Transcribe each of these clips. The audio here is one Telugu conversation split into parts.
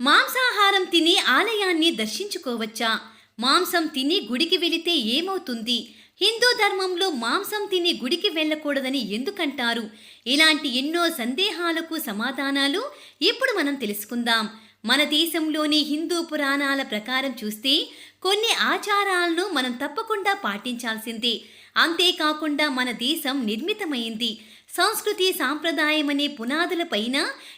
మాంసాహారం తిని ఆలయాన్ని దర్శించుకోవచ్చా? మాంసం తిని గుడికి వెళితే ఏమవుతుంది? హిందూ ధర్మంలో మాంసం తిని గుడికి వెళ్ళకూడదని ఎందుకంటారు? ఇలాంటి ఎన్నో సందేహాలకు సమాధానాలు ఇప్పుడు మనం తెలుసుకుందాం. మన దేశంలోని హిందూ పురాణాల ప్రకారం చూస్తే కొన్ని ఆచారాలను మనం తప్పకుండా పాటించాల్సిందే. అంతేకాకుండా మన దేశం నిర్మితమైంది. సంస్కృతి సాంప్రదాయం అనే పునాదులపైన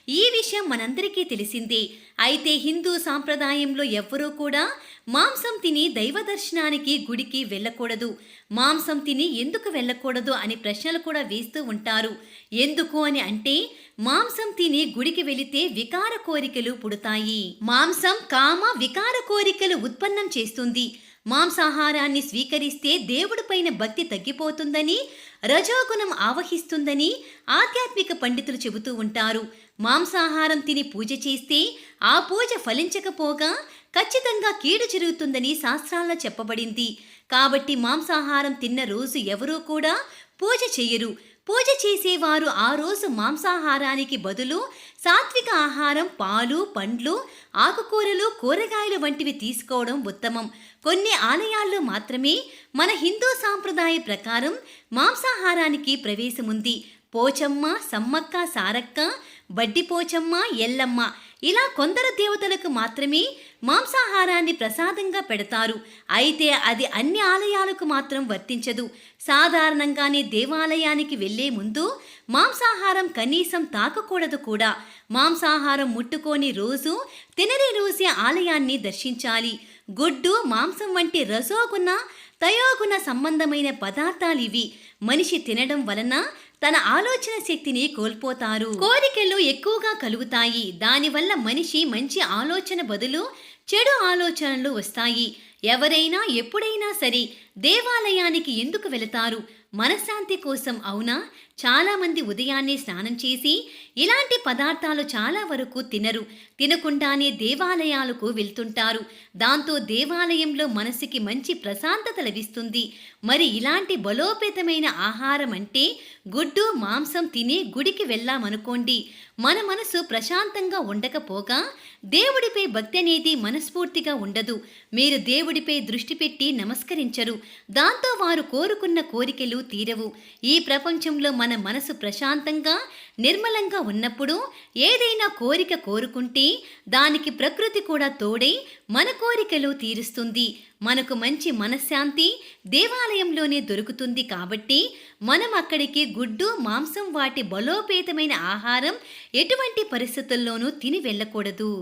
ఈ విషయం మనందరికీ తెలిసిందే. అయితే హిందూ సాంప్రదాయంలో ఎవ్వరూ కూడా మాంసం తిని దైవ దర్శనానికి గుడికి వెళ్ళకూడదు. మాంసం తిని ఎందుకు వెళ్ళకూడదు అని ప్రశ్నలు కూడా వేస్తూ ఉంటారు. ఎందుకు అని అంటే మాంసం తిని గుడికి వెళితే వికార కోరికలు పుడతాయి. మాంసం కామ వికార కోరికలు ఉత్పన్నం చేస్తుంది. మాంసాహారాన్ని స్వీకరిస్తే దేవుడిపైన భక్తి తగ్గిపోతుందని రజోగుణం ఆవహిస్తుందని ఆధ్యాత్మిక పండితులు చెబుతూ ఉంటారు. మాంసాహారం తిని పూజ చేస్తే ఆ పూజ ఫలించకపోగా ఖచ్చితంగా కీడు జరుగుతుందని శాస్త్రాల్లో చెప్పబడింది. కాబట్టి మాంసాహారం తిన్న రోజు ఎవరూ కూడా పూజ చెయ్యరు పూజ చేసేవారు ఆ రోజు మాంసాహారానికి బదులు సాత్విక ఆహారం పాలు పండ్లు ఆకుకూరలు కూరగాయలు వంటివి తీసుకోవడం ఉత్తమం. కొన్ని ఆలయాల్లో మాత్రమే మన హిందూ సాంప్రదాయ ప్రకారం మాంసాహారానికి ప్రవేశముంది. పోచమ్మ సమ్మక్క సారక్క బడ్డి పోచమ్మ ఎల్లమ్మ. ఇలా కొందరు దేవతలకు మాత్రమే మాంసాహారాన్ని ప్రసాదంగా పెడతారు. అయితే అది అన్ని ఆలయాలకు మాత్రం వర్తించదు. సాధారణంగానే దేవాలయానికి వెళ్ళే ముందు మాంసాహారం కనీసం తాకకూడదు కూడా. మాంసాహారం ముట్టుకొని రోజు తినని రోజే ఆలయాన్ని దర్శించాలి. గుడ్డు మాంసం వంటి రసోగుణ తయోగుణ సంబంధమైన పదార్థాలు ఇవి. మనిషి తినడం వలన తన ఆలోచన శక్తిని కోల్పోతారు. కోరికలు ఎక్కువగా కలుగుతాయి. దానివల్ల మనిషి మంచి ఆలోచన బదులు చెడు ఆలోచనలు వస్తాయి. ఎవరైనా ఎప్పుడైనా సరే దేవాలయానికి ఎందుకు వెళతారు? మనశ్శాంతి కోసం అవునా? చాలామంది ఉదయాన్నే స్నానం చేసి ఇలాంటి పదార్థాలు చాలా వరకు తినరు. తినకుండానే దేవాలయాలకు వెళ్తుంటారు. దాంతో దేవాలయంలో మనసుకి మంచి ప్రశాంతత లభిస్తుంది. మరి ఇలాంటి బలోపేతమైన ఆహారం అంటే గుడ్డు మాంసం తిని గుడికి వెళ్ళామనుకోండి మన మనసు ప్రశాంతంగా ఉండకపోగా దేవుడిపై భక్తి అనేది మనస్ఫూర్తిగా ఉండదు. మీరు దేవుడిపై దృష్టి పెట్టి నమస్కరించరు. దాంతో వారు కోరుకున్న కోరికలు తీరవు. ఈ ప్రపంచంలో మన మనసు ప్రశాంతంగా నిర్మలంగా ఉన్నప్పుడు ఏదైనా కోరిక కోరుకుంటే దానికి ప్రకృతి కూడా తోడై మన కోరికలు తీరుస్తుంది. మనకు మంచి మనశ్శాంతి దేవాలయంలోనే దొరుకుతుంది కాబట్టి మనం అక్కడికి గుడ్డు మాంసం వాటి బలోపేతమైన ఆహారం ఎటువంటి పరిస్థితుల్లోనూ తిని వెళ్ళకూడదు.